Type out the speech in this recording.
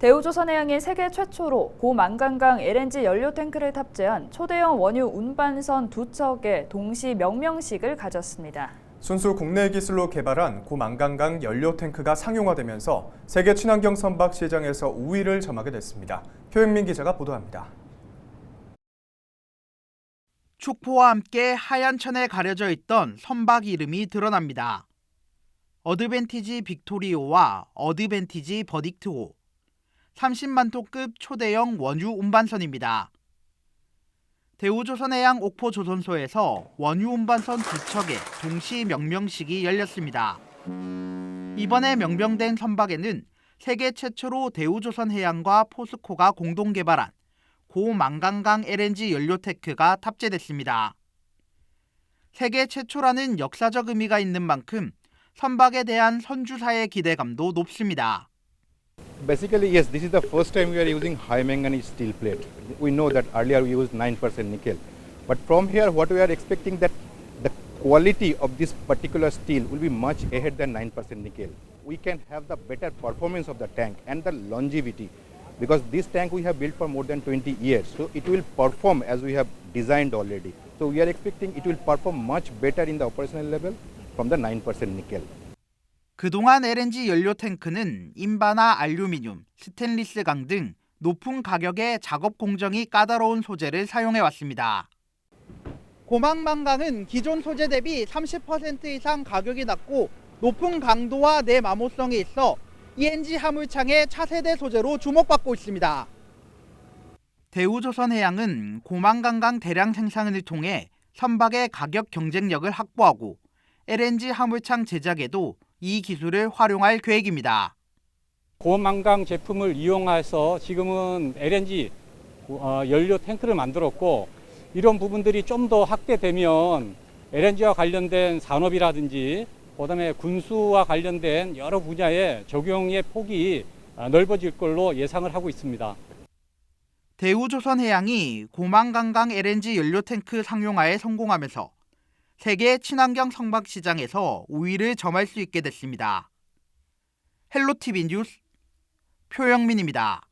대우조선해양이 세계 최초로 고만간강 LNG 연료 탱크를 탑재한 초대형 원유 운반선 두 척의 동시 명명식을 가졌습니다. 순수 국내 기술로 개발한 고만간강 연료 탱크가 상용화되면서 세계 친환경 선박 시장에서 우위를 점하게 됐습니다. 표영민 기자가 보도합니다. 축포와 함께 하얀 천에 가려져 있던 선박 이름이 드러납니다. 어드밴티지 빅토리오와 어드밴티지 버딕트호 30만 톤급 초대형 원유 운반선입니다. 대우조선해양 옥포조선소에서 원유 운반선 두 척의 동시 명명식이 열렸습니다. 이번에 명명된 선박에는 세계 최초로 대우조선해양과 포스코가 공동 개발한 고만간강 LNG 연료 테크가 탑재됐습니다. 세계 최초라는 역사적 의미가 있는 만큼 선박에 대한 선주사의 기대감도 높습니다. Basically, yes, this is the first time we are using high manganese steel plate. We know that earlier we used 9% nickel. But from here, what we are expecting that the quality of this particular steel will be much ahead than 9% nickel. We can have the better performance of the tank and the longevity because this tank we have built for more than 20 years. So it will perform as we have designed already. So we are expecting it will perform much better in the operational level from the 9% nickel. 그동안 LNG 연료 탱크는 인바나 알루미늄, 스테인리스 강 등 높은 가격의 작업 공정이 까다로운 소재를 사용해 왔습니다. 고망만강은 기존 소재 대비 30% 이상 가격이 낮고 높은 강도와 내마모성이 있어 ENG 화물창의 차세대 소재로 주목받고 있습니다. 대우조선해양은 고망강강 대량 생산을 통해 선박의 가격 경쟁력을 확보하고 LNG 화물창 제작에도 이 기술을 활용할 계획입니다. 고만강 제품을 이용해서 지금은 LNG 어, 연료 탱크를 만들었고 이런 부분들이 좀 더 확대되면 LNG와 관련된 산업이라든지 그다음에 군수와 관련된 여러 분야의 적용의 폭이 어, 넓어질 걸로 예상을 하고 있습니다. 대우조선해양이 고만강강 LNG 연료 탱크 상용화에 성공하면서 세계 친환경 선박 시장에서 우위를 점할 수 있게 됐습니다. 헬로티비 뉴스 표영민입니다.